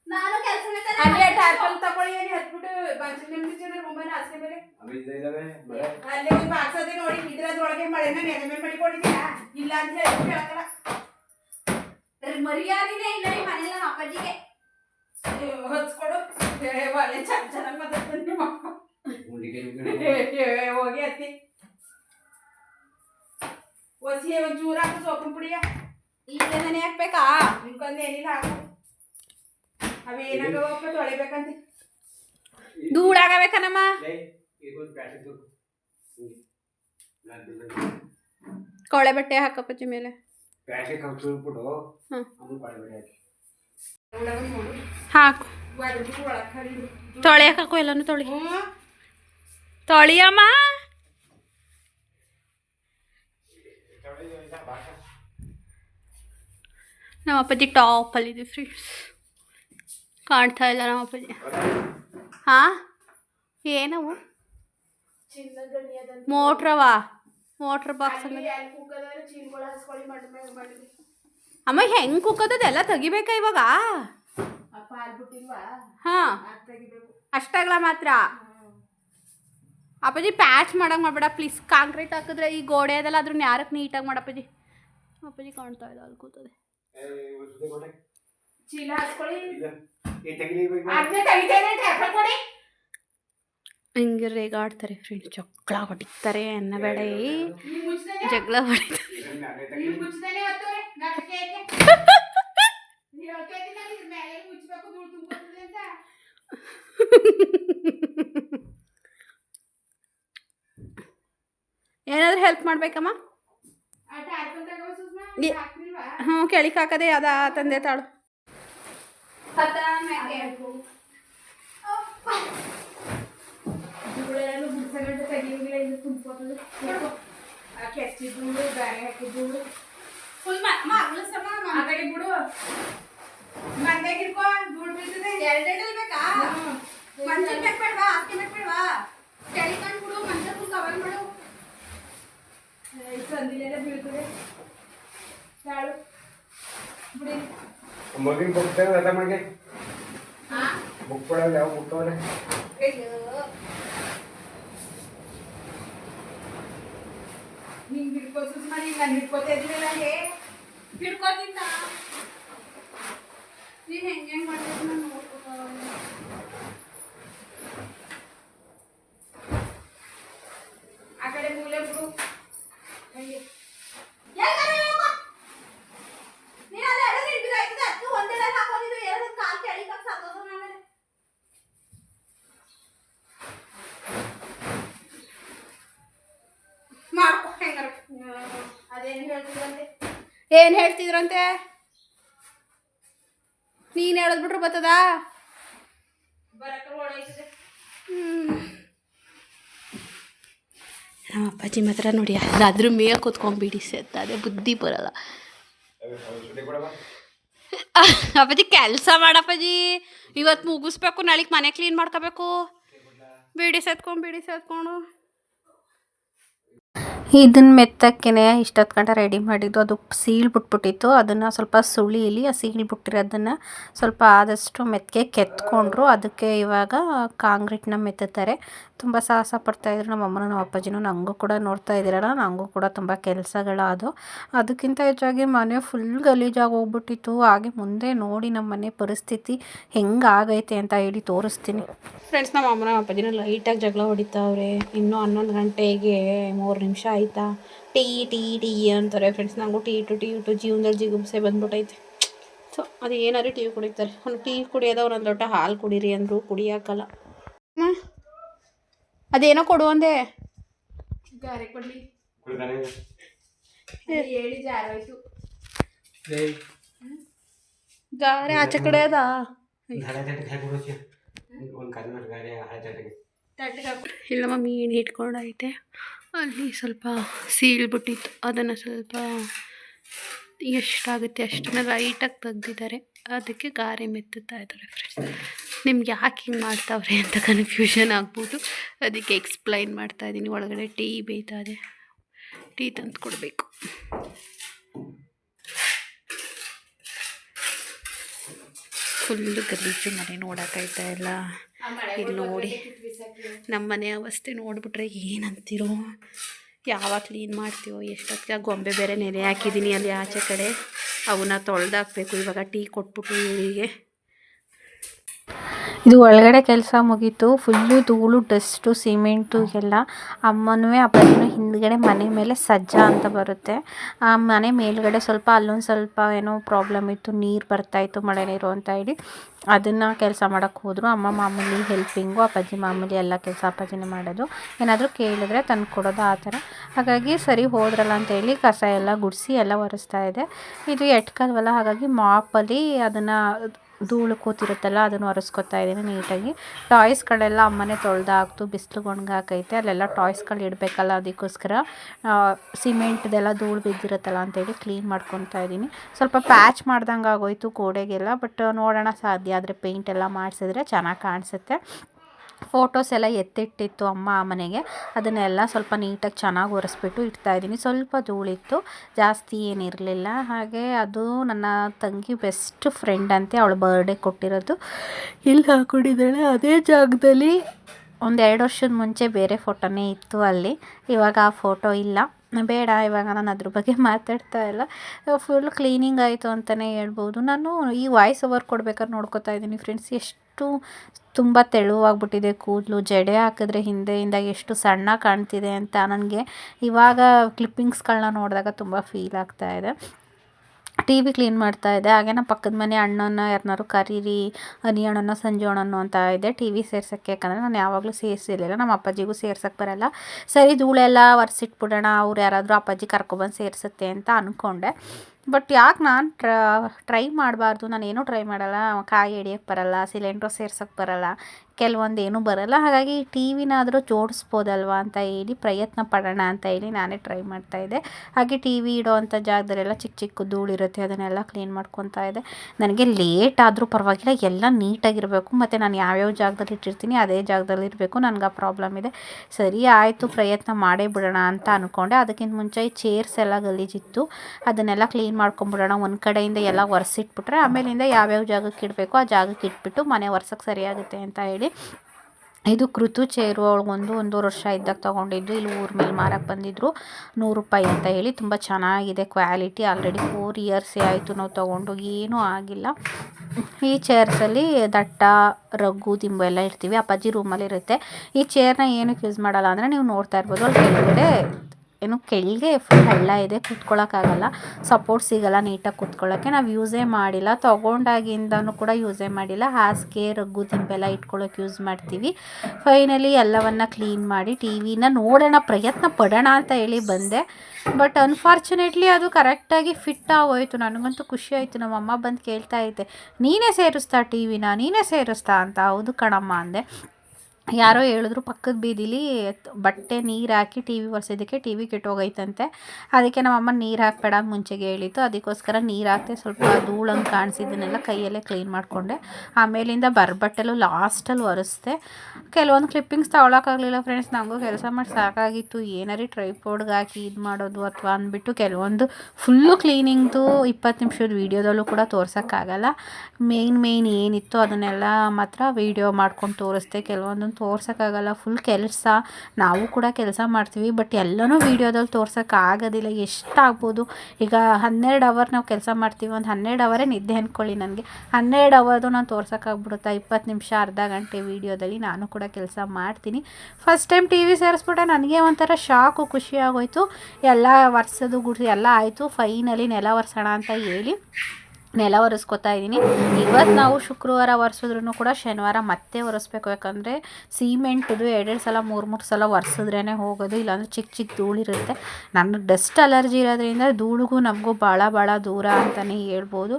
ನಾನು ಕೆಲಸ ಅಲ್ಲಿ ಟಾರ್ಪಲ್ ತಗೊಳ್ಳಿ ಅಲ್ಲಿ ಹತ್ಬಿಟ್ಟು ಬಂಚಿನ ನಿಮಿಷ ಜನ ಮುಂಬೈನ ಹಾಸಿಗೆ ಮೇಲೆ. ಅಲ್ಲಿ ಒಂದು ಬಾಕ್ಸದೆ ನೋಡಿ ಇದ್ರದ್ರೊಳಗೆ ಮಳೆನ ನೆನೆ ಮೇಲೆ ಮಡಿಕೊಂಡಿದ್ದೀರಾ ಇಲ್ಲ ಅಂತ ಹೇಳಿ ಹೇಳಕ್ಕಲ್ಲ. ಮರ್ಯಾದಿನೇ ಇಲ್ಲ ಈ ಮನೆಲ್ಲ ಅಪ್ಪಾಜಿಗೆ. ಹೊಚ್ಕೊಡು ಏ, ಒಳ್ಳೆ ಚೆನ್ನ ಚೆನ್ನಾಗಿ ಮಾತಾಡ್ತಾನೆ ನಿಮ್ಮ ಅಪ್ಪ. ಹೋಗಿ ಅತ್ತಿ. ಒಸಿ ಒಂದ್ ಚೂರು ಹಾಕು ಸೋಪಿನ ಪುಡಿಯ? ಇಲ್ಲೇ ಮನೆ ಹಾಕ್ಬೇಕಾ? ನಿಮ್ಗೊಂದು ಏನಿಲ್ಲ ಹಾಕು. ಅವೇನಾಗ ತೊಳಿಬೇಕಂತೆ ಧೂಳಾಗಬೇಕನಮ್ಮ ಇದೊಂದು ಪ್ಯಾಕೆಟ್ ಬೇಕು. ಹಿಂಗೆ. ನಾಲ್ಕು ದಿನ. ಕೊಳೆ ಬಟ್ಟೆ ಹಾಕಪ್ಪಾಜಿ ಮೇಲೆ. ಪ್ಯಾಕೆಟ್ ಹಾಕ್ಸ್ಬಿಟ್ಟು ಹ್ಮ್. ಅವ್ನು ಕೊಡಬೇಡಿ ಹಾಕಿ ಒಳಗೆ ನೋಡು ಹಾಕು. ಒಳಗೆ ಒಳಗೆ ಕರೀದು ತೊಳೆಯಕ್ಕೆ ಹಾಕು ಎಲ್ಲಾನು ತೊಳಿ. ಹ್ಞೂ ತೊಳಿಯಮ್ಮ ನಮ್ಮ ಅಪ್ಪಾಜಿ ಟಾಪಲ್ಲಿದೆ ಫ್ರೆಂಡ್ಸ್ ಕಾಣ್ತಾ ಇಲ್ಲ ನಮ್ಮ ಅಪ್ಪಾಜಿ ಹಾಂ ಏನವು ಚಿನ್ನದ ಗಣಿ ಅದಂತ ಮೋಟ್ರವಾ ಮೋಟ್ರ್ ಬಾಕ್ಸ್ ಅಲ್ಲಿ ಅಲ್ಲಿ ಕುಕ್ಕದಲ್ಲಿ ಚೀನ್ಗಳು ಹಾಸ್ಕೊಳ್ಳಿ ಮಣ್ಣು ಮೇಲೆ ಮಾಡಿದ್ವಿ ಅಮ್ಮ ಹೆಂಗೆ ಕುಕ್ಕದೆಲ್ಲ ತೆಗಿಬೇಕಾ ಇವಾಗ ಅಪ್ಪ ಹಾಲ್ಬಿಟ್ಟಿಲ್ವಾ ಹಾಂ ಅದ್ ತೆಗಿಬೇಕು ಅಷ್ಟಾಗಲ ಮಾತ್ರ ಅಪ್ಪಾಜಿ ಪ್ಯಾಚ್ ಮಾಡಂಗೆ ಮಾಡಬೇಡ ಪ್ಲೀಸ್ ಕಾಂಕ್ರೀಟ್ ಹಾಕಿದ್ರೆ ಈ ಗೋಡೆ ಅದೆಲ್ಲ ಅದ್ರ ಯಾರಕ್ಕೆ ನೀಟಾಗಿ ಮಾಡಪ್ಪಾಜಿ ಅಪ್ಪಾಜಿ ಕಾಣ್ತಾ ಇಲ್ಲ ಅಲ್ಲಿ ಕೂತದೆ ಚೀಲ ಹಾಸ್ಕೊಳ್ಳಿ ಹಿಂಗೆ ರೇಗಾಡ್ತಾರೆ ಫ್ರೆಂಡ್ಸ್ ಜಗಳ ಹೊಡಿತಾರೆ ಅನ್ನ ಬೇಡ ಈ ಮುಚ್ಚಿದಾನೆ ಜಗಳ ಹೊಡಿತಾರೆ. ಏನಾದರೂ ಹೆಲ್ಪ್ ಮಾಡ್ಬೇಕಮ್ಮ? ಹ್ಞೂ ಕೆಳಿಕ್ ಹಾಕದೆ ಅದ ತಂದೆ ತಾಳು. ಧೂಳೆಲ್ಲ ಬಿಡ್ಸಗಂಟ ತೆಗಿಯೋಗಿಲ್ಲ ಇದು ತುಂಬ್ಕೊತದೆ ಆ ಕೆಚ್ಚಿ ಧೂಳು ಬ್ಯಾಗ್ ಹಾಕಿ ಧೂಳು ಫುಲ್ ಆ ಕಡೆ ಬಿಡು ಮಂದ್ಯಾಗ ಇಟ್ಕೋ ಧೂಳು ಬೀಳ್ತದೆ ಎರಡೆರಡು ಬೇಕಾ ಹ್ಮ್. ಮಂಚ ಬೇಡ್ವಾ ಹಾಕಿ ಬೇಡ್ವಾ ಕೆಳಿಕೊಂಡು ಬಿಡು ಮಂಚ ಫುಲ್ ಕವರ್ ಮಾಡು ಈ ಸಂದಿಲೆಲ್ಲ ಬೀಳ್ತದೆ ತಾಳು ಬಿಡಿ ಮಗಿನ ಬುಕ್ತಾರೆ ಅದ ಮಾಡಿ ಬುಕ್ ಕೊಡಲ್ಲ ಯಾವ ಬುಕ್ ಅವಲ್ಲ ಹಿಂಗ್ ಹಿಡ್ಕೋ ಸುಸ್ಮಾ ನೀನ್ ನಾನು ಹಿಡ್ಕೋತಾ ಇದ್ದೀನಲ್ಲ ಹೇ ಹಿಡ್ಕೋತಿದ್ದ ನೀನು ಹೆಂಗೆ ಹೆಂಗೆ ಮಾಡ್ಬೇಕು ನಾನು ನೋಡ್ಬೇಕು ಆ ಕಡೆ ಮೂಲೆ ಬಿಡು ಹಂಗೆ ಮಾಡ್ಕೊ ಹೆಂಗಾರ ಅದೇನು ಹೇಳ್ತಿದ್ರಂತೆ ಏನು ಹೇಳ್ತಿದ್ರಂತೆ? ನೀನು ಹೇಳೋದು ಬಿಟ್ರೆ ಬರ್ತದ ನಮ್ಮ ಅಪ್ಪಾಜಿ ಮಾತ್ರ ನೋಡಿ ಅದ್ರ ಮೇಲೆ ಕೂತ್ಕೊಂಡ್ಬಿಡಿ ಸೆತ್ತ ಅದೇ ಬುದ್ಧಿ ಬರಲ್ಲ. ಅಪ್ಪಾಜಿ ಕೆಲಸ ಮಾಡಪ್ಪಾಜಿ ಇವತ್ತು ಮುಗಿಸ್ಬೇಕು ನಾಳೆಗೆ ಮನೆ ಕ್ಲೀನ್ ಮಾಡ್ಕೋಬೇಕು. ಬಿಡಿ ಸತ್ಕೊಂಡು ಬಿಡಿ ಸೆತ್ಕೊಂಡು ಇದನ್ನ ಮೆತ್ತಕ್ಕೆನೆ ಇಷ್ಟೊತ್ತು ಗಂಟ ರೆಡಿ ಮಾಡಿದ್ದು. ಅದು ಸೀಳು ಬಿಟ್ಬಿಟ್ಟಿತ್ತು. ಅದನ್ನು ಸ್ವಲ್ಪ ಸುಳಿಲಿ ಆ ಸೀಳು ಬಿಟ್ಟಿರೋದನ್ನು ಸ್ವಲ್ಪ ಆದಷ್ಟು ಮೆತ್ತಗೆ ಕೆತ್ಕೊಂಡ್ರು. ಅದಕ್ಕೆ ಇವಾಗ ಕಾಂಕ್ರೀಟ್ನ ಮೆತ್ತುತ್ತಾರೆ. ತುಂಬ ಸಾಹಸ ಪಡ್ತಾಯಿದ್ರು ನಮ್ಮ ಅಮ್ಮನೂ, ನಮ್ಮ ಅಪ್ಪಾಜಿನೂ. ನನಗೂ ಕೂಡ ನೋಡ್ತಾ ಇದ್ದೀರಲ್ಲ ನನಗೂ ಕೂಡ ತುಂಬ ಕೆಲಸಗಳಾದವು. ಅದಕ್ಕಿಂತ ಹೆಚ್ಚಾಗಿ ಮನೆ ಫುಲ್ ಗಲೀಜಾಗಿ ಹೋಗ್ಬಿಟ್ಟಿತ್ತು. ಹಾಗೆ ಮುಂದೆ ನೋಡಿ ನಮ್ಮ ಮನೆ ಪರಿಸ್ಥಿತಿ ಹೆಂಗಾಗೈತೆ ಅಂತ ಹೇಳಿ ತೋರಿಸ್ತೀನಿ. ಫ್ರೆಂಡ್ಸ್ ನಮ್ಮ ಅಮ್ಮನ ಅಪ್ಪಾಜಿನ ಲೈಟಾಗಿ ಜಗಳ ಹೊಡಿತಾವ್ರೆ. ಇನ್ನೂ ಹನ್ನೊಂದು ಗಂಟೆಗೆ ಮೂರು ನಿಮಿಷ ಆಯಿತಾ? ಟೀ ಟೀ ಟೀ ಅಂತಾರೆ ಫ್ರೆಂಡ್ಸ್ ನಂಗೂ ಟೀ ಟು ಟೀ ಟು ಜೀವನದಲ್ಲಿ ಜಿಗುಪ್ಸೆ ಬಂದ್ಬಿಟ್ಟೈತೆ ಸೊ ಅದು ಏನಾದ್ರು ಟೀ ಕುಡಿತಾರೆ. ಅವ್ನು ಟೀ ಕುಡಿಯೋದ ಒಂದೊಂದು ಲೋಟ ಹಾಲು ಕುಡೀರಿ ಅಂದರು ಕುಡಿಯೋಕ್ಕಲ್ಲ ಅದೇನೋ ಕೊಡು ಅಂದೆ. ಗಾರೆ ಕೊಡ್ಲಿ. ಹೇಳಿ ಜಾರೋಯ್ತು. ಗಾರೆ ಆಚೆ ಕಡೆ ಅದ. ಒಂದು ಇಲ್ಲ ಮಮ್ಮಿ, ಏನು ಇಟ್ಕೊಂಡೈತೆ ಅಲ್ಲಿ ಸ್ವಲ್ಪ ಸೀಳ್ಬಿಟ್ಟಿತ್ತು ಅದನ್ನು ಸ್ವಲ್ಪ ಎಷ್ಟಾಗುತ್ತೆ ಅಷ್ಟನ್ನು ಲೈಟಾಗಿ ತೆಗ್ದಿದ್ದಾರೆ. ಅದಕ್ಕೆ ಗಾರೆ ಮೆತ್ತುತ್ತಾ ಇದ್ದಾರೆ ಫ್ರೆಂಡ್ಸ್ ನಿಮ್ಗೆ ಯಾಕೆ ಹಿಂಗೆ ಮಾಡ್ತಾವ್ರೆ ಅಂತ ಕನ್ಫ್ಯೂಷನ್ ಆಗ್ಬೋದು. ಅದಕ್ಕೆ ಎಕ್ಸ್ಪ್ಲೈನ್ ಮಾಡ್ತಾ ಇದ್ದೀನಿ. ಒಳಗಡೆ ಟೀ ಬೇಯ್ತಾ ಇದೆ. ಟೀ ತಂದು ಕೊಡಬೇಕು. ಫುಲ್ಲು ಗಲೀಜು ಮನೆ ನೋಡೋಕ್ಕಾಯ್ತಾ ಇಲ್ಲ? ಇಲ್ಲಿ ನೋಡಿ. ನಮ್ಮ ಮನೆ ಅವಸ್ಥೆ ನೋಡಿಬಿಟ್ರೆ ಏನಂತೀರೋ? ಯಾವಾಗ ಕ್ಲೀನ್ ಮಾಡ್ತೀವೋ ಎಷ್ಟೊತ್ತಿಗೆ? ಗೊಂಬೆ ಬೇರೆ ನೆನೆ ಹಾಕಿದ್ದೀನಿ ಅಲ್ಲಿ ಆಚೆ ಕಡೆ. ಅವನ್ನ ತೊಳೆದಾಕ್ಬೇಕು ಇವಾಗ ಟೀ ಕೊಟ್ಬಿಟ್ಟು ಇವರಿಗೆ. ಇದು ಒಳಗಡೆ ಕೆಲಸ ಮುಗೀತು. ಫುಲ್ಲು ಧೂಳು ಡಸ್ಟು ಸಿಮೆಂಟು ಎಲ್ಲ ಅಮ್ಮನೂ ಅಪ್ಪನೂ ಹಿಂದ್ಗಡೆ ಮನೆ ಮೇಲೆ ಸಜ್ಜ ಅಂತ ಬರುತ್ತೆ. ಆ ಮನೆ ಮೇಲ್ಗಡೆ ಸ್ವಲ್ಪ ಅಲ್ಲೊಂದು ಸ್ವಲ್ಪ ಏನೋ ಪ್ರಾಬ್ಲಮ್ ಇತ್ತು, ನೀರು ಬರ್ತಾಯಿತ್ತು ಮಳೆ ನೀರು ಅಂತ ಹೇಳಿ. ಅದನ್ನು ಕೆಲಸ ಮಾಡೋಕ್ಕೆ ಹೋದರು. ಅಮ್ಮ ಮಾಮೂಲಿ ಹೆಲ್ಪಿಂಗು ಅಪ್ಪಾಜಿ ಮಾಮೂಲಿ ಎಲ್ಲ ಕೆಲಸ ಅಪ್ಪಾಜಿನೇ ಮಾಡೋದು. ಏನಾದರೂ ಕೇಳಿದ್ರೆ ತಂದು ಕೊಡೋದು ಆ ಥರ. ಹಾಗಾಗಿ ಸರಿ ಹೋದ್ರಲ್ಲ ಅಂತೇಳಿ ಕಸ ಎಲ್ಲ ಗುಡಿಸಿ ಎಲ್ಲ ಒರೆಸ್ತಾ ಇದೆ. ಇದು ಎಟ್ಕಲ್ವಲ್ಲ, ಹಾಗಾಗಿ ಮಾಪಲ್ಲಿ ಅದನ್ನು ಧೂಳು ಕೂತಿರುತ್ತಲ್ಲ, ಅದನ್ನು ಒರೆಸ್ಕೊತಾ ಇದ್ದೀನಿ ನೀಟಾಗಿ. ಟಾಯ್ಸ್ಗಳೆಲ್ಲ ಅಮ್ಮನೇ ತೊಳೆದು ಹಾಕ್ತು ಬಿಸಿಲು ಒಣಗಾಕೈತೆ ಅಲ್ಲೆಲ್ಲ ಟಾಯ್ಸ್ಗಳು ಇಡಬೇಕಲ್ಲ ಅದಕ್ಕೋಸ್ಕರ. ಸಿಮೆಂಟ್ದೆಲ್ಲ ಧೂಳು ಬಿದ್ದಿರುತ್ತಲ್ಲ ಅಂತೇಳಿ ಕ್ಲೀನ್ ಮಾಡ್ಕೊತಾ ಇದ್ದೀನಿ. ಸ್ವಲ್ಪ ಪ್ಯಾಚ್ ಮಾಡ್ದಂಗೆ ಆಗೋಯ್ತು ಗೋಡೆಗೆಲ್ಲ, ಬಟ್ ನೋಡೋಣ ಸಾಧ್ಯ. ಆದರೆ ಪೇಂಟ್ ಎಲ್ಲ ಮಾಡಿಸಿದ್ರೆ ಚೆನ್ನಾಗಿ ಕಾಣಿಸುತ್ತೆ. ಫೋಟೋಸ್ ಎಲ್ಲ ಎತ್ತಿಟ್ಟಿತ್ತು ಅಮ್ಮ ಮನೆಗೆ. ಅದನ್ನೆಲ್ಲ ಸ್ವಲ್ಪ ನೀಟಾಗಿ ಚೆನ್ನಾಗಿ ಒರೆಸ್ಬಿಟ್ಟು ಇಡ್ತಾಯಿದ್ದೀನಿ. ಸ್ವಲ್ಪ ಧೂಳಿತ್ತು, ಜಾಸ್ತಿ ಏನಿರಲಿಲ್ಲ ಹಾಗೆ ಅದು ನನ್ನ ತಂಗಿ ಬೆಸ್ಟ್ ಫ್ರೆಂಡ್ ಅಂತೆ, ಅವಳು ಬರ್ಡೇ ಕೊಟ್ಟಿರೋದು. ಇಲ್ಲಿ ಹಾಕೊಂಡಿದ್ದಾಳೆ. ಅದೇ ಜಾಗದಲ್ಲಿ ಒಂದು ಎರಡು ವರ್ಷದ ಮುಂಚೆ ಬೇರೆ ಫೋಟೋನೇ ಇತ್ತು ಅಲ್ಲಿ. ಇವಾಗ ಆ ಫೋಟೋ ಇಲ್ಲ. ಬೇಡ, ಇವಾಗ ನಾನು ಅದ್ರ ಬಗ್ಗೆ ಮಾತಾಡ್ತಾ ಇಲ್ಲ. ಫುಲ್ ಕ್ಲೀನಿಂಗ್ ಆಯಿತು ಅಂತಲೇ ಹೇಳ್ಬೋದು. ನಾನು ಈ ವಾಯ್ಸ್ ಓವರ್ ಕೊಡ್ಬೇಕಾದ್ರೆ ನೋಡ್ಕೋತಾ ಇದ್ದೀನಿ ಫ್ರೆಂಡ್ಸ್ ಎಷ್ಟು ತುಂಬ ತೆಳುವಾಗ್ಬಿಟ್ಟಿದೆ ಕೂದಲು. ಜಡೆ ಹಾಕಿದ್ರೆ ಹಿಂದೆಯಿಂದ ಎಷ್ಟು ಸಣ್ಣ ಕಾಣ್ತಿದೆ ಅಂತ ನನಗೆ ಇವಾಗ ಕ್ಲಿಪ್ಪಿಂಗ್ಸ್ಗಳನ್ನ ನೋಡಿದಾಗ ತುಂಬ ಫೀಲ್ ಆಗ್ತಾ ಇದೆ. ಟಿ ವಿ ಕ್ಲೀನ್ ಮಾಡ್ತಾ ಇದೆ. ಹಾಗೆ ನಮ್ಮ ಪಕ್ಕದ ಮನೆ ಅಣ್ಣನ ಯಾರನ್ನಾರು ಕರೀರಿ ಹನಿ ಅಣ್ಣನ ಸಂಜು ಅಂತ ಇದೆ. ಟಿ ವಿ ಸೇರ್ಸೋಕ್ಕೆ. ಯಾಕಂದರೆ ನಾನು ಯಾವಾಗಲೂ ಸೇರಿಸಿರ್ಲಿಲ್ಲ. ನಮ್ಮ ಅಪ್ಪಾಜಿಗೂ ಸೇರ್ಸೋಕ್ಕೆ ಬರಲ್ಲ. ಸರಿ, ಧೂಳೆಲ್ಲ ಒರೆಸಿಟ್ಬಿಡೋಣ. ಅವ್ರು ಯಾರಾದರೂ ಅಪ್ಪಾಜಿ ಕರ್ಕೊಬಂದು ಸೇರಿಸುತ್ತೆ ಅಂತ ಅಂದ್ಕೊಂಡೆ ಬಟ್ ಯಾಕೆ ನಾನು ಟ್ರ ಟ್ರೈ ಮಾಡಬಾರ್ದು? ನಾನು ಏನೂ ಟ್ರೈ ಮಾಡಲ್ಲ. ಕಾಯಿ ಹಿಡಿಯೋಕ್ಕೆ ಬರಲ್ಲ ಸಿಲಿಂಡ್ರು ಸೇರ್ಸೋಕ್ಕೆ ಬರಲ್ಲ. ಕೆಲವೊಂದು ಏನೂ ಬರಲ್ಲ. ಹಾಗಾಗಿ ಟಿ ವಿನಾದರೂ ಜೋಡಿಸ್ಬೋದಲ್ವಾ ಅಂತ ಹೇಳಿ ಪ್ರಯತ್ನ ಪಡೋಣ ಅಂತ ಹೇಳಿ ನಾನೇ ಟ್ರೈ ಮಾಡ್ತಾಯಿದ್ದೆ ಹಾಗೆ ಟಿ ವಿ ಇಡೋವಂಥ ಜಾಗದಲ್ಲೆಲ್ಲ ಚಿಕ್ಕ ಚಿಕ್ಕ ಧೂಳಿರುತ್ತೆ, ಅದನ್ನೆಲ್ಲ ಕ್ಲೀನ್ ಮಾಡ್ಕೊತಾ ಇದ್ದೆ. ನನಗೆ ಲೇಟ್ ಆದರೂ ಪರವಾಗಿಲ್ಲ, ಎಲ್ಲ ನೀಟಾಗಿರಬೇಕು. ಮತ್ತು ನಾನು ಯಾವ್ಯಾವ ಜಾಗದಲ್ಲಿ ಇಟ್ಟಿರ್ತೀನಿ ಅದೇ ಜಾಗದಲ್ಲಿ ಇರಬೇಕು, ನನಗೆ ಆ ಪ್ರಾಬ್ಲಮ್ ಇದೆ. ಸರಿ, ಆಯಿತು, ಪ್ರಯತ್ನ ಮಾಡೇ ಬಿಡೋಣ ಅಂತ ಅಂದ್ಕೊಂಡೆ ಅದಕ್ಕಿಂತ ಮುಂಚೆ ಚೇರ್ಸ್ ಎಲ್ಲ ಗಲೀಜಿತ್ತು. ಅದನ್ನೆಲ್ಲ ಕ್ಲೀನ್ ಮಾಡ್ಕೊಂಬಿಡೋಣ. ಒಂದು ಕಡೆಯಿಂದ ಎಲ್ಲ ಒರೆಸಿಟ್ಬಿಟ್ರೆ ಆಮೇಲಿಂದ ಯಾವ್ಯಾವ ಜಾಗಕ್ಕೆ ಇಡಬೇಕು ಆ ಜಾಗಕ್ಕೆ ಇಟ್ಬಿಟ್ಟು ಮನೆ ಒರ್ಸಕ್ಕೆ ಸರಿಯಾಗುತ್ತೆ ಅಂತ ಹೇಳಿ ಇದು ಕೃತು ಚೇರು ಅವಳಿಗೊಂದು ಒಂದೂವರೆ ವರ್ಷ ಇದ್ದಾಗ ತೊಗೊಂಡಿದ್ದು. ಇಲ್ಲಿ ಊರ ಮೇಲೆ ಮಾರಕ್ಕೆ ಬಂದಿದ್ರು. ನೂರು ರೂಪಾಯಿ ಅಂತ ಹೇಳಿ ತುಂಬ ಚೆನ್ನಾಗಿದೆ ಕ್ವಾಲಿಟಿ. ಆಲ್ರೆಡಿ ಫೋರ್ ಇಯರ್ಸೇ ಆಯಿತು ನಾವು ತೊಗೊಂಡು. ಏನೂ ಆಗಿಲ್ಲ. ಈ ಚೇರ್ಸಲ್ಲಿ ದಟ್ಟ, ರಗ್ಗು, ದಿಂಬು ಎಲ್ಲ ಇರ್ತೀವಿ. ಅಪ್ಪಾಜಿ ರೂಮಲ್ಲಿ ಇರುತ್ತೆ. ಈ ಚೇರ್ನ ಏನಕ್ಕೆ ಯೂಸ್ ಮಾಡಲ್ಲ ಅಂದರೆ ನೀವು ನೋಡ್ತಾ ಇರ್ಬೋದು. ಅಲ್ಲಿ ಕೆಳಗಡೆ ಏನು ಕೆಳಗೆ ಫುಲ್ ಹಳ್ಳ ಇದೆ ಕೂತ್ಕೊಳ್ಳೋಕ್ಕಾಗಲ್ಲ ಸಪೋರ್ಟ್ ಸಿಗಲ್ಲ ನೀಟಾಗಿ ಕೂತ್ಕೊಳ್ಳೋಕ್ಕೆ ನಾವು ಯೂಸೇ ಮಾಡಿಲ್ಲ. ತೊಗೊಂಡಾಗಿಂದನೂ ಕೂಡ ಯೂಸೇ ಮಾಡಿಲ್ಲ. ಹಾಸಿಗೆ, ರಗ್ಗು, ದಿಂಬೆಲ್ಲ ಇಟ್ಕೊಳ್ಳೋಕೆ ಯೂಸ್ ಮಾಡ್ತೀವಿ. ಫೈನಲಿ ಎಲ್ಲವನ್ನು ಕ್ಲೀನ್ ಮಾಡಿ ಟಿ ವಿನ ನೋಡೋಣ, ಪ್ರಯತ್ನ ಪಡೋಣ ಅಂತ ಹೇಳಿ ಬಂದೆ. ಬಟ್ ಅನ್ಫಾರ್ಚುನೇಟ್ಲಿ ಅದು ಕರೆಕ್ಟಾಗಿ ಫಿಟ್ ಆಗೋಯ್ತು. ನನಗಂತೂ ಖುಷಿ ಆಯಿತು. ನಮ್ಮಮ್ಮ ಬಂದು ಕೇಳ್ತಾ ಇದ್ದೆ, ನೀನೇ ಸೇರಿಸ್ತಾ ಟಿ ವಿನ ನೀನೇ ಸೇರಿಸ್ತಾ? ಅಂತ. ಹೌದು ಕಣಮ್ಮ ಅಂದೆ. ಯಾರೋ ಹೇಳಿದ್ರು ಪಕ್ಕದ ಬೀದಿಲಿ ಬಟ್ಟೆ ನೀರು ಹಾಕಿ ಟಿ ವಿ ಒರೆಸಿದ್ದಕ್ಕೆ ಟಿ ವಿ ಕೆಟ್ಟೋಗೈತಂತೆ. ಅದಕ್ಕೆ ನಮ್ಮಮ್ಮ ನೀರು ಹಾಕ್ಬೇಡ ಮುಂಚೆಗೆ ಹೇಳಿತ್ತು. ಅದಕ್ಕೋಸ್ಕರ ನೀರು ಹಾಕ್ದೆ ಸ್ವಲ್ಪ ಧೂಳಂಗೆ ಕಾಣಿಸಿದ್ದನ್ನೆಲ್ಲ ಕೈಯಲ್ಲೇ ಕ್ಲೀನ್ ಮಾಡಿಕೊಂಡೆ. ಆಮೇಲಿಂದ ಬರಬಟ್ಟೆಲು ಲಾಸ್ಟಲ್ಲಿ ಒರೆಸ್ದೆ. ಕೆಲವೊಂದು ಕ್ಲಿಪ್ಪಿಂಗ್ಸ್ ತಗೊಳಕ್ಕಾಗಲಿಲ್ಲ ಫ್ರೆಂಡ್ಸ್. ನಮಗೂ ಕೆಲಸ ಮಾಡಿ ಸಾಕಾಗಿತ್ತು. ಏನಾರಿ ಟ್ರೈಪೋಡ್ಗೆ ಹಾಕಿ ಇದು ಮಾಡೋದು ಅಥವಾ ಅಂದ್ಬಿಟ್ಟು ಕೆಲವೊಂದು ಫುಲ್ಲು ಕ್ಲೀನಿಂಗ್ದು ಇಪ್ಪತ್ತು ನಿಮಿಷದ ವೀಡಿಯೋದಲ್ಲೂ ಕೂಡ ತೋರ್ಸೋಕ್ಕಾಗಲ್ಲ. ಮೇಯ್ನ್ ಮೇಯ್ನ್ ಏನಿತ್ತು ಅದನ್ನೆಲ್ಲ ಮಾತ್ರ ವೀಡಿಯೋ ಮಾಡ್ಕೊಂಡು ತೋರಿಸ್ದೆ. ಕೆಲವೊಂದನ್ನು ತೋರ್ಸೋಕ್ಕಾಗಲ್ಲ ಫುಲ್ ಕೆಲಸ. ನಾವು ಕೂಡ ಕೆಲಸ ಮಾಡ್ತೀವಿ ಬಟ್ ಎಲ್ಲನೂ ವೀಡಿಯೋದಲ್ಲಿ ತೋರ್ಸೋಕ್ಕಾಗೋದಿಲ್ಲ ಎಷ್ಟಾಗ್ಬೋದು? ಈಗ ಹನ್ನೆರಡು ಅವರ್ ನಾವು ಕೆಲಸ ಮಾಡ್ತೀವಿ, ಒಂದು ಹನ್ನೆರಡು ಅವರೇ ನಿದ್ದೆ ಅಂದ್ಕೊಳ್ಳಿ ನನಗೆ. ಹನ್ನೆರಡು ಅವರ್ದು ನಾನು ತೋರ್ಸೋಕ್ಕಾಗ್ಬಿಡುತ್ತಾ? ಇಪ್ಪತ್ತು ನಿಮಿಷ, ಅರ್ಧ ಗಂಟೆ ವೀಡಿಯೋದಲ್ಲಿ ನಾನು ಕೂಡ ಕೆಲಸ ಮಾಡ್ತೀನಿ. ಫಸ್ಟ್ ಟೈಮ್ ಟಿ ವಿ ಸೇರಿಸ್ಬಿಟ್ಟೆ ನನಗೆ ಒಂಥರ ಶಾಕು ಖುಷಿ ಆಗೋಯ್ತು. ಎಲ್ಲ ಒರ್ಸೋದು ಗುಡಿಸಿ ಎಲ್ಲ ಆಯಿತು ಫೈನಲಿ ನೆಲ ಒರೆಸೋಣ ಅಂತ ಹೇಳಿ. ನೆಲ ಒರೆಸ್ಕೊತಾ ಇದ್ದೀನಿ. ಇವತ್ತು ನಾವು ಶುಕ್ರವಾರ ಒರೆಸಿದ್ರು ಕೂಡ ಶನಿವಾರ ಮತ್ತೆ ಒರೆಸ್ಬೇಕು. ಯಾಕಂದರೆ ಸಿಮೆಂಟ್ದು ಎರಡೆರಡು ಸಲ, ಮೂರು ಮೂರು ಸಲ ಒರೆಸಿದ್ರೇ ಹೋಗೋದು. ಇಲ್ಲಾಂದರೆ ಚಿಕ್ಕ ಚಿಕ್ಕ ಧೂಳಿರುತ್ತೆ ನನ್ನ ಡಸ್ಟ್ ಅಲರ್ಜಿ ಇರೋದ್ರಿಂದ ಧೂಳಿಗೂ ನಮಗೂ ಭಾಳ ಭಾಳ ದೂರ ಅಂತಲೇ ಹೇಳ್ಬೋದು.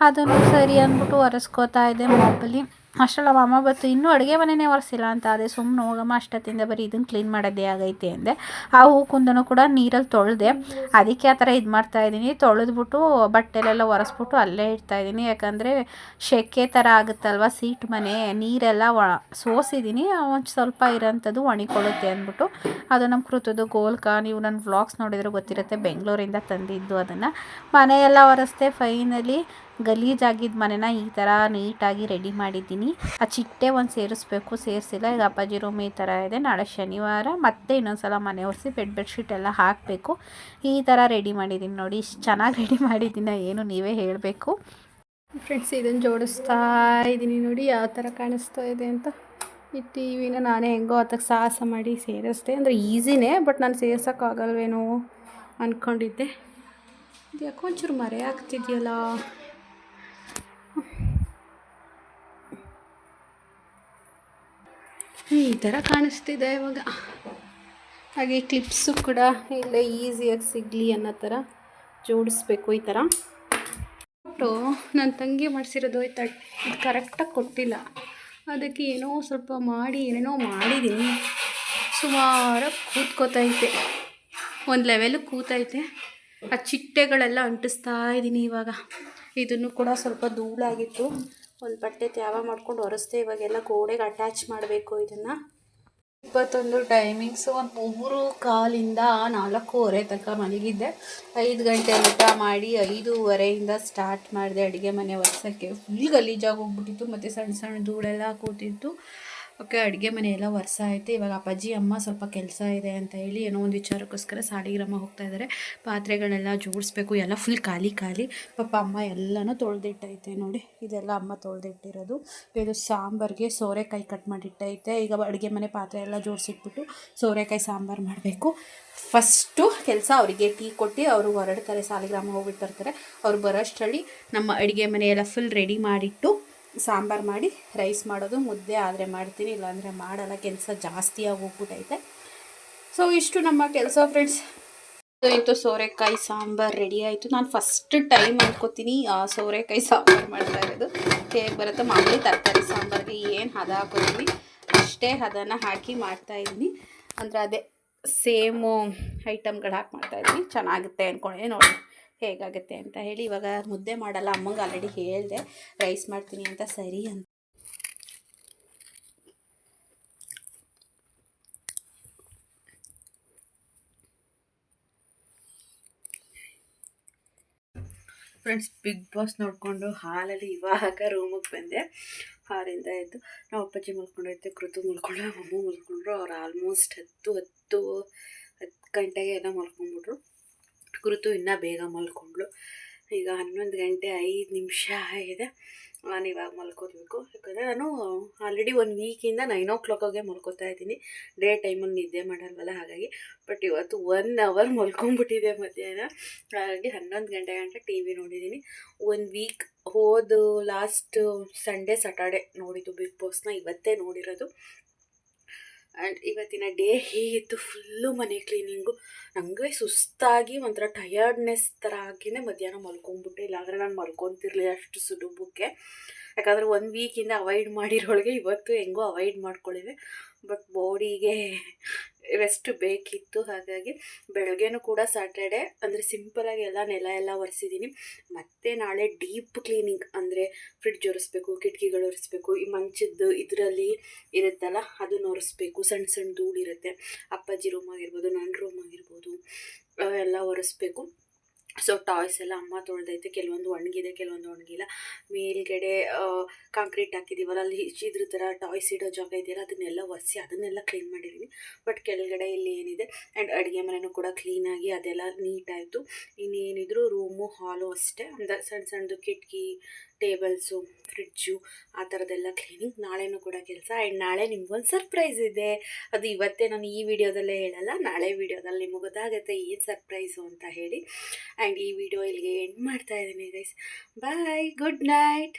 ಅದನ್ನು ಸರಿ ಅಂದ್ಬಿಟ್ಟು ಒರೆಸ್ಕೋತಾ ಇದ್ದೆ ಮಾಪಲ್ಲಿ. ಅಷ್ಟರಲ್ಲಿ ನಮ್ಮ ಅಮ್ಮ ಬತ್ತು ಇನ್ನೂ ಅಡುಗೆ ಮನೆಯೇ ಒರೆಸಿಲ್ಲ ಅಂತ ಅದೇ ಸುಮ್ಮನೆ ಹೋಗಮ್ಮ, ಅಷ್ಟೊತ್ತಿಂದ ಬರೀ ಇದನ್ನು ಕ್ಲೀನ್ ಮಾಡೋದೇ ಆಗೈತೆ ಅಂದೆ. ಆ ಹೂ ಕುಂದನು ಕೂಡ ನೀರಲ್ಲಿ ತೊಳೆದೆ. ಅದಕ್ಕೆ ಆ ಥರ ಇದು ಮಾಡ್ತಾ ಇದ್ದೀನಿ. ತೊಳೆದ್ಬಿಟ್ಟು ಬಟ್ಟೆಲೆಲ್ಲ ಒರೆಸ್ಬಿಟ್ಟು ಅಲ್ಲೇ ಇಡ್ತಾ ಇದ್ದೀನಿ. ಯಾಕಂದರೆ ಸೆಕೆ ಥರ ಆಗುತ್ತಲ್ವ ಸೀಟ್ ಮನೆ. ನೀರೆಲ್ಲ ಒ ಸೋಸಿದ್ದೀನಿ. ಒಂದು ಸ್ವಲ್ಪ ಇರೋಂಥದ್ದು ಒಣಿಕೊಳ್ಳುತ್ತೆ ಅಂದ್ಬಿಟ್ಟು. ಅದು ನಮ್ಮ ಕೃತದ್ದು ಗೋಲ್ಕ. ನೀವು ನನ್ನ ವ್ಲಾಗ್ಸ್ ನೋಡಿದರೆ ಗೊತ್ತಿರುತ್ತೆ. ಬೆಂಗಳೂರಿಂದ ತಂದಿದ್ದು ಅದನ್ನು. ಮನೆಯೆಲ್ಲ ಒರೆಸ್ದೆ ಫೈನಲಿ ಗಲೀಜಾಗಿದ್ದ ಮನೆನ ಈ ಥರ ನೀಟಾಗಿ ರೆಡಿ ಮಾಡಿದ್ದೀನಿ. ಆ ಚಿಟ್ಟೆ ಒಂದು ಸೇರಿಸ್ಬೇಕು, ಸೇರಿಸಿಲ್ಲ. ಈಗ ಅಪ್ಪಾಜಿ ರೂಮ್ ಈ ಥರ ಇದೆ. ನಾಳೆ ಶನಿವಾರ ಮತ್ತೆ ಇನ್ನೊಂದು ಸಲ ಮನೆ ಒರೆಸಿ ಬೆಡ್ ಬೆಡ್ಶೀಟ್ ಎಲ್ಲ ಹಾಕಬೇಕು. ಈ ಥರ ರೆಡಿ ಮಾಡಿದ್ದೀನಿ ನೋಡಿ. ಇಷ್ಟು ಚೆನ್ನಾಗಿ ರೆಡಿ ಮಾಡಿದ್ದೀನಿ ಏನು ನೀವೇ ಹೇಳಬೇಕು. ಫ್ರೆಂಡ್ಸ್ ಇದನ್ನು ಜೋಡಿಸ್ತಾ ಇದ್ದೀನಿ ನೋಡಿ. ಯಾವ ಥರ ಕಾಣಿಸ್ತಾ ಇದೆ ಅಂತ. ಈ ಟಿ ವಿನ ನಾನೇ ಹೆಂಗೋ ಅದಕ್ಕೆ ಸಾಹಸ ಮಾಡಿ ಸೇರಿಸ್ದೆ. ಅಂದರೆ ಈಸಿನೇ, ಬಟ್ ನಾನು ಸೇರ್ಸೋಕ್ಕಾಗಲ್ವೇನೋ ಅಂದ್ಕೊಂಡಿದ್ದೆ ಯಾಕೋ ಒಂಚೂರು ಮರೆ ಆಗ್ತಿದೆಯಲ್ಲ. ಈ ಥರ ಕಾಣಿಸ್ತಿದೆ ಇವಾಗ. ಹಾಗೆ ಕ್ಲಿಪ್ಸು ಕೂಡ ಇಲ್ಲ ಈಸಿಯಾಗಿ ಸಿಗಲಿ ಅನ್ನೋ ಥರ ಜೋಡಿಸ್ಬೇಕು ಈ ಥರ ಫೋಟೋ ನನ್ನ ತಂಗಿ ಮಾಡಿಸಿರೋದು ಇದು ಕರೆಕ್ಟಾಗಿ ಕೊಟ್ಟಿಲ್ಲ. ಅದಕ್ಕೆ ಏನೋ ಸ್ವಲ್ಪ ಮಾಡಿ, ಏನೇನೋ ಮಾಡಿದ್ದೀನಿ ಸುಮಾರಾಗಿ ಕೂತ್ಕೋತೈತೆ ಒಂದು ಲೆವೆಲು ಕೂತೈತೆ ಆ ಚಿಟ್ಟೆಗಳೆಲ್ಲ ಅಂಟಿಸ್ತಾ ಇದ್ದೀನಿ ಇವಾಗ. ಇದನ್ನು ಕೂಡ ಸ್ವಲ್ಪ ಧೂಳಾಗಿತ್ತು. ಒಂದು ಬಟ್ಟೆ ತ್ಯಾವ ಮಾಡ್ಕೊಂಡು ಒರೆಸ್ದೆ ಇವಾಗೆಲ್ಲ ಗೋಡೆಗೆ ಅಟ್ಯಾಚ್ ಮಾಡಬೇಕು ಇದನ್ನು. ಇಪ್ಪತ್ತೊಂದು ಟೈಮಿಂಗ್ಸು ಒಂದು ಮೂರು ಕಾಲಿಂದ ನಾಲ್ಕೂವರೆ ತನಕ ಮಲಗಿದ್ದೆ. ಐದು ಗಂಟೆ ಊಟ ಮಾಡಿ ಐದೂವರೆಯಿಂದ ಸ್ಟಾರ್ಟ್ ಮಾಡಿದೆ ಅಡುಗೆ ಮನೆ ಒರೆಸೋಕ್ಕೆ. ಫುಲ್ ಗಲೀಜಾಗಿ ಹೋಗ್ಬಿಟ್ಟಿತ್ತು, ಮತ್ತು ಸಣ್ಣ ಸಣ್ಣ ಧೂಳೆಲ್ಲ ಕೂತಿತ್ತು. ಓಕೆ, ಅಡುಗೆ ಮನೆ ಎಲ್ಲ ವರ್ಷ ಆಯಿತು. ಇವಾಗ ಅಪ್ಪಾಜಿ, ಅಮ್ಮ ಸ್ವಲ್ಪ ಕೆಲಸ ಇದೆ ಅಂತ ಹೇಳಿ ಏನೋ ಒಂದು ವಿಚಾರಕ್ಕೋಸ್ಕರ ಸಾಲಿಗ್ರಾಮ ಹೋಗ್ತಾ ಇದ್ದಾರೆ ಪಾತ್ರೆಗಳೆಲ್ಲ ಜೋಡಿಸ್ಬೇಕು, ಎಲ್ಲ ಫುಲ್ ಖಾಲಿ ಖಾಲಿ. ಪಾಪ ಅಮ್ಮ ಎಲ್ಲನೂ ತೊಳೆದಿಟ್ಟೈತೆ ನೋಡಿ. ಇದೆಲ್ಲ ಅಮ್ಮ ತೊಳೆದಿಟ್ಟಿರೋದು. ಇದು ಸಾಂಬಾರಿಗೆ ಸೋರೆಕಾಯಿ ಕಟ್ ಮಾಡಿಟ್ಟೈತೆ. ಈಗ ಅಡುಗೆ ಮನೆ ಪಾತ್ರೆ ಎಲ್ಲ ಜೋಡಿಸಿಟ್ಬಿಟ್ಟು ಸೋರೆಕಾಯಿ ಸಾಂಬಾರು ಮಾಡಬೇಕು. ಫಸ್ಟು ಕೆಲಸ ಅವರಿಗೆ ಟೀ ಕೊಟ್ಟು ಅವರು ಹೊರಡ್ತಾರೆ, ಸಾಲಿಗ್ರಾಮ ಹೋಗ್ಬಿಟ್ಟು ಬರ್ತಾರೆ. ಅವ್ರು ಬರೋಷ್ಟರಲ್ಲಿ ನಮ್ಮ ಅಡುಗೆ ಮನೆಯೆಲ್ಲ ಫುಲ್ ರೆಡಿ ಮಾಡಿಟ್ಟು ಸಾಂಬಾರು ಮಾಡಿ ರೈಸ್ ಮಾಡೋದು, ಮುದ್ದೆ ಆದರೆ ಮಾಡ್ತೀನಿ, ಇಲ್ಲಾಂದರೆ ಮಾಡಲ್ಲ, ಕೆಲಸ ಜಾಸ್ತಿಯಾಗಿ ಹೋಗ್ಬಿಟ್ಟೈತೆ ಸೊ ಇಷ್ಟು ನಮ್ಮ ಕೆಲಸ ಫ್ರೆಂಡ್ಸ್ ಇತ್ತು ಸೋರೆಕಾಯಿ ಸಾಂಬಾರು ರೆಡಿ ಆಯಿತು. ನಾನು ಫಸ್ಟ್ ಟೈಮ್ ಅನ್ಕೋತೀನಿ ಆ ಸೋರೆಕಾಯಿ ಸಾಂಬಾರು ಮಾಡ್ತಾ ಇರೋದು. ಹೇಗೆ ಬರುತ್ತೆ? ಮಾಮೂಲಿ ತರಕಾರಿ ಸಾಂಬಾರಿಗೆ ಏನು ಹದ ಹಾಕೋತೀನಿ, ಅಷ್ಟೇ ಹದನ ಹಾಕಿ ಮಾಡ್ತಾಯಿದ್ದೀನಿ ಅಂದರೆ ಅದೇ ಸೇಮು ಐಟಮ್ಗಳು ಹಾಕಿ ಮಾಡ್ತಾಯಿದ್ದೀನಿ ಚೆನ್ನಾಗುತ್ತೆ ಅಂದ್ಕೊಂಡೆ ನೋಡಿ ಹೇಗಾಗುತ್ತೆ ಅಂತ ಹೇಳಿ ಇವಾಗ ಮುದ್ದೆ ಮಾಡಲ್ಲ, ಅಮ್ಮಂಗೆ ಆಲ್ರೆಡಿ ಹೇಳಿದೆ. ರೈಸ್ ಮಾಡ್ತೀನಿ ಅಂತ, ಸರಿ ಅಂತ. ಫ್ರೆಂಡ್ಸ್ ಬಿಗ್ ಬಾಸ್ ನೋಡಿಕೊಂಡು ಹಾಲಲ್ಲಿ ಇವಾಗ ರೂಮಿಗೆ ಬಂದೆ. ಹಾಲಿಂದ ಎದ್ದು ನಾವು ಅಪ್ಪಾಜಿ ಮಲ್ಕೊಂಡೈತೆ ಕೃತು ಮಲ್ಕೊಂಡು ಅಮ್ಮ ಮಲ್ಕೊಂಡ್ರು, ಅವ್ರು ಆಲ್ಮೋಸ್ಟ್ ಹತ್ತು ಹತ್ತು ಹತ್ತು ಗಂಟೆಗೆ ಎಲ್ಲ ಮಲ್ಕೊಂಡ್ಬಿಟ್ರು. ಕೃತು ಇನ್ನೂ ಬೇಗ ಮಲ್ಕೊಂಡ್ಳು. ಈಗ ಹನ್ನೊಂದು ಗಂಟೆ ಐದು ನಿಮಿಷ ಆಗಿದೆ. ನಾನು ಇವಾಗ ಮಲ್ಕೋಬೇಕು. ಯಾಕಂದರೆ ನಾನು ಆಲ್ರೆಡಿ ಒಂದು ವೀಕಿಂದ ನೈನ್ ಓ ಕ್ಲಾಕಾಗೆ ಮಲ್ಕೋತಾ ಇದ್ದೀನಿ. ಡೇ ಟೈಮಲ್ಲಿ ನಿದ್ದೆ ಮಾಡಲ್ವಲ್ಲ ಹಾಗಾಗಿ. ಬಟ್ ಇವತ್ತು ಒನ್ ಅವರ್ ಮಲ್ಕೊಂಬಿಟ್ಟಿದೆ ಮಧ್ಯಾಹ್ನ. ಹಾಗಾಗಿ ಹನ್ನೊಂದು ಗಂಟೆ ಗಂಟೆ ಟಿ ವಿ ನೋಡಿದ್ದೀನಿ. ಒಂದು ವೀಕ್ ಹೋದ ಲಾಸ್ಟ್ ಸಂಡೇ ಸ್ಯಾಟರ್ಡೆ ನೋಡಿದ್ದು ಬಿಗ್ ಬಾಸ್ನ ಇವತ್ತೇ ನೋಡಿರೋದು. ಆ್ಯಂಡ್ ಇವತ್ತಿನ ಡೇ ಹೇಗಿತ್ತು ಫುಲ್ಲು ಮನೆ ಕ್ಲೀನಿಂಗು ನನಗೆ ಸುಸ್ತಾಗಿ ಒಂಥರ ಟಯರ್ಡ್ನೆಸ್ ಥರ ಆಗಿನೇ ಮಧ್ಯಾಹ್ನ ಮಲ್ಕೊಂಡ್ಬಿಟ್ಟೆ ಇಲ್ಲಾಂದರೆ ನಾನು ಮಲ್ಕೊತಿರ್ಲಿಲ್ಲ ಅಷ್ಟು ಸುಡುಬುಕ್ಕೆ. ಯಾಕಂದರೆ ಒಂದು ವೀಕಿಂದ ಅವಾಯ್ಡ್ ಮಾಡಿರೋಳಿಗೆ ಇವತ್ತು ಹೆಂಗೋ ಅವಾಯ್ಡ್ ಮಾಡ್ಕೊಳ್ಳಿವೆ ಬಟ್ ಬಾಡಿಗೆ ರೆಸ್ಟ್ ಬೇಕಿತ್ತು. ಹಾಗಾಗಿ ಬೆಳಗ್ಗೆನೂ ಕೂಡ ಸ್ಯಾಟರ್ಡೆ ಅಂದರೆ ಸಿಂಪಲಾಗಿ ಎಲ್ಲ ನೆಲ ಎಲ್ಲ ಒರೆಸಿದ್ದೀನಿ ಮತ್ತು ನಾಳೆ ಡೀಪ್ ಕ್ಲೀನಿಂಗ್ ಅಂದರೆ ಫ್ರಿಡ್ಜ್ ಒರೆಸ್ಬೇಕು, ಕಿಟಕಿಗಳು ಒರೆಸ್ಬೇಕು, ಈ ಮಂಚದ್ದು ಇದರಲ್ಲಿ ಇರುತ್ತಲ್ಲ ಅದನ್ನು ಒರೆಸ್ಬೇಕು. ಸಣ್ಣ ಸಣ್ಣ ಧೂಳಿರುತ್ತೆ. ಅಪ್ಪಾಜಿ ರೂಮ್ ಆಗಿರ್ಬೋದು ನನ್ನ ರೂಮ್ ಆಗಿರ್ಬೋದು ಎಲ್ಲ ಒರೆಸ್ಬೇಕು. ಸೊ ಟಾಯ್ಸ್ ಎಲ್ಲ ಅಮ್ಮ ತೊಳೆದೈತೆ. ಕೆಲವೊಂದು ಒಣಗಿದೆ, ಕೆಲವೊಂದು ಒಣಗಿಲ್ಲ. ಮೇಲ್ಗಡೆ ಕಾಂಕ್ರೀಟ್ ಹಾಕಿದ್ದೀವಲ್ಲ ಅಲ್ಲಿ ಇದ್ರ ಥರ ಟಾಯ್ಸ್ ಇಡೋ ಜಾಗ ಇದೆಯಲ್ಲ, ಅದನ್ನೆಲ್ಲ ಒರೆಸಿ, ಅದನ್ನೆಲ್ಲ ಕ್ಲೀನ್ ಮಾಡಿದ್ದೀನಿ ಬಟ್ ಕೆಳಗಡೆ ಇಲ್ಲಿ ಏನಿದೆ ಆ್ಯಂಡ್ ಅಡುಗೆ ಮನೆಯೂ ಕೂಡ ಕ್ಲೀನಾಗಿ ಅದೆಲ್ಲ ನೀಟಾಯಿತು ಇನ್ನೇನಿದ್ರು ರೂಮು ಹಾಲು ಅಷ್ಟೇ. ಅಂದರೆ ಸಣ್ಣ ಸಣ್ಣದು ಕಿಟಕಿ ಟೇಬಲ್ಸು, ಫ್ರಿಡ್ಜು, ಆ ಥರದ್ದೆಲ್ಲ ಕ್ಲೀನಿಂಗ್ ನಾಳೆನೂ ಕೂಡ ಕೆಲಸ. ಆ್ಯಂಡ್ ನಾಳೆ ನಿಮ್ಗೊಂದು ಸರ್ಪ್ರೈಸ್ ಇದೆ. ಅದು ಇವತ್ತೇ ನಾನು ಈ ವಿಡಿಯೋದಲ್ಲೇ ಹೇಳಲ್ಲ, ನಾಳೆ ವಿಡಿಯೋದಲ್ಲಿ ನಿಮಗೆ ಗೊತ್ತಾಗುತ್ತೆ ಏನು ಸರ್ಪ್ರೈಸು ಅಂತ ಹೇಳಿ. ಆ್ಯಂಡ್ ಈ ವಿಡಿಯೋ ಇಲ್ಲಿಗೆ ಎಂಡ್ ಮಾಡ್ತಾ ಇದ್ದೀನಿ ಗೈಸ್ ಬಾಯ್ ಗುಡ್ ನೈಟ್